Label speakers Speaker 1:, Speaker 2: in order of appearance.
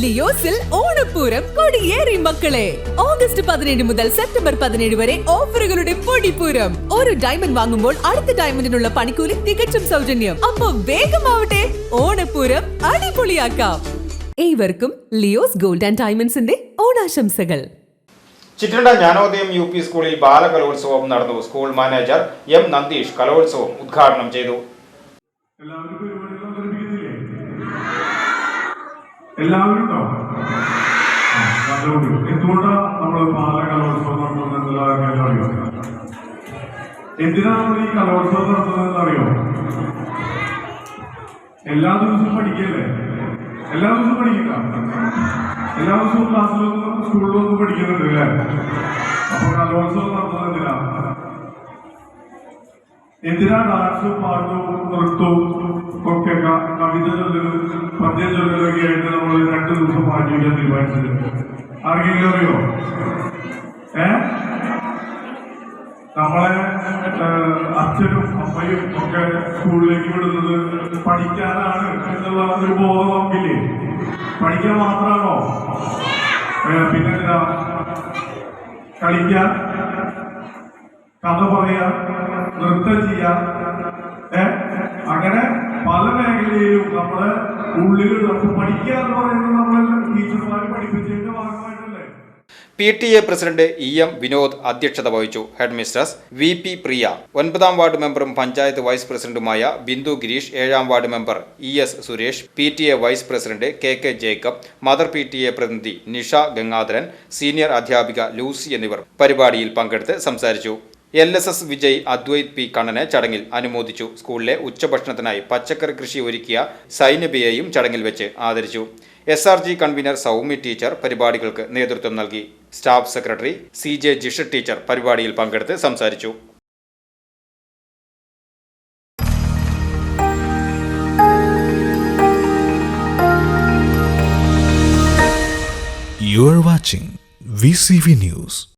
Speaker 1: ലിയോസിൽ ഓണപ്പൂരം കൊടിയേറി മക്കളെ. ഓഗസ്റ്റ് പതിനേഴ് മുതൽ സെപ്റ്റംബർ പതിനേഴ് വരെ ഓഫറുകളുടെ പൊടിപ്പൂരം. ഒരു ഡയമണ്ട് വാങ്ങുമ്പോൾ അടുത്ത ഡയമണ്ടിനുള്ള പണിക്കൂലി തികച്ചും സൗജന്യം. അപ്പൊ വേഗമാവട്ടെ ഓണപ്പൂരം അടിപൊളിയാക്കാം. ഏവർക്കും ലിയോസ് ഗോൾഡ് ആൻഡ് ഡയമണ്ട്സിന്റെ ഓണാശംസകൾ.
Speaker 2: ചിറ്റണ്ട ജ്ഞാനോദയം യു പി സ്കൂളിൽ ബാലകലോത്സവം നടന്നു. സ്കൂൾ മാനേജർ എം നന്ദീഷ് കലോത്സവം ഉദ്ഘാടനം ചെയ്തു.
Speaker 3: എല്ലാവർക്കും എല്ലാവരും ഉണ്ടാവും എന്തുകൊണ്ടാണ് നമ്മൾ ബാലകലോത്സവം നടത്തുന്നത് എല്ലാവർക്കും അറിയോ എന്തിനാണ് നമ്മൾ ഈ കലോത്സവം നടത്തുന്നത് അറിയോ എല്ലാ ദിവസവും പഠിക്കല്ലേ? എല്ലാ ദിവസവും പഠിക്കില്ല എല്ലാ ദിവസവും ക്ലാസ്സിലൊന്നും സ്കൂളിലൊന്നും പഠിക്കുന്നുണ്ട് അല്ലേ? അപ്പൊ കലോത്സവം നടത്തുന്നത് എന്തിനാ? എന്തിനാ ഡാൻസും പാട്ടും നൃത്തവും ഒക്കെ പദ്യം ആയിട്ട് നമ്മൾ രണ്ടു ദിവസം മാറ്റി വയ്ക്കാൻ തീരുമാനിച്ചിട്ടുണ്ട് ആർക്കെങ്കിലും അറിയോ? ഏ? നമ്മളെ അച്ഛനും അമ്മയും ഒക്കെ സ്കൂളിലേക്ക് വിടുന്നത് പഠിക്കാനാണ് എന്നുള്ള ഒരു ബോധം നമുക്കില്ലേ? പഠിക്കാൻ മാത്രമാണോ? പിന്നെ കളിക്കാൻ കഥ പറയാ. നൃത്തം ചെയ്യാ. അങ്ങനെ പല മേഖലയിലും നമ്മുടെ പറയുന്നത് നമ്മളെല്ലാം ടീച്ചർമാർ ഭാഗമായിട്ടല്ലേ?
Speaker 2: P T A president E M Vinod അധ്യക്ഷത വഹിച്ചു. Headmistress V P Priya. ഒൻപതാം വാർഡ് മെമ്പറും പഞ്ചായത്ത് വൈസ് പ്രസിഡന്റുമായ ബിന്ദു ഗിരീഷ് ഏഴാം ward member E S Suresh P T A vice president K K Jacob mother P T A പ്രതിനിധി നിഷ ഗംഗാധരൻ സീനിയർ അധ്യാപിക Lucy എന്നിവർ പരിപാടിയിൽ പങ്കെടുത്ത് സംസാരിച്ചു. L S S Vijay Advaith P കണ്ണനെ ചടങ്ങിൽ അനുമോദിച്ചു. സ്കൂളിലെ ഉച്ചഭക്ഷണത്തിനായി പച്ചക്കറി കൃഷി ഒരുക്കിയ സൈനബിയെയും ചടങ്ങിൽ വെച്ച് ആദരിച്ചു. S R G convener Soumya teacher പരിപാടികൾക്ക് നേതൃത്വം നൽകി. Staff secretary C J Jisha teacher പരിപാടിയിൽ പങ്കെടുത്ത് സംസാരിച്ചു.
Speaker 4: You are watching VCV News.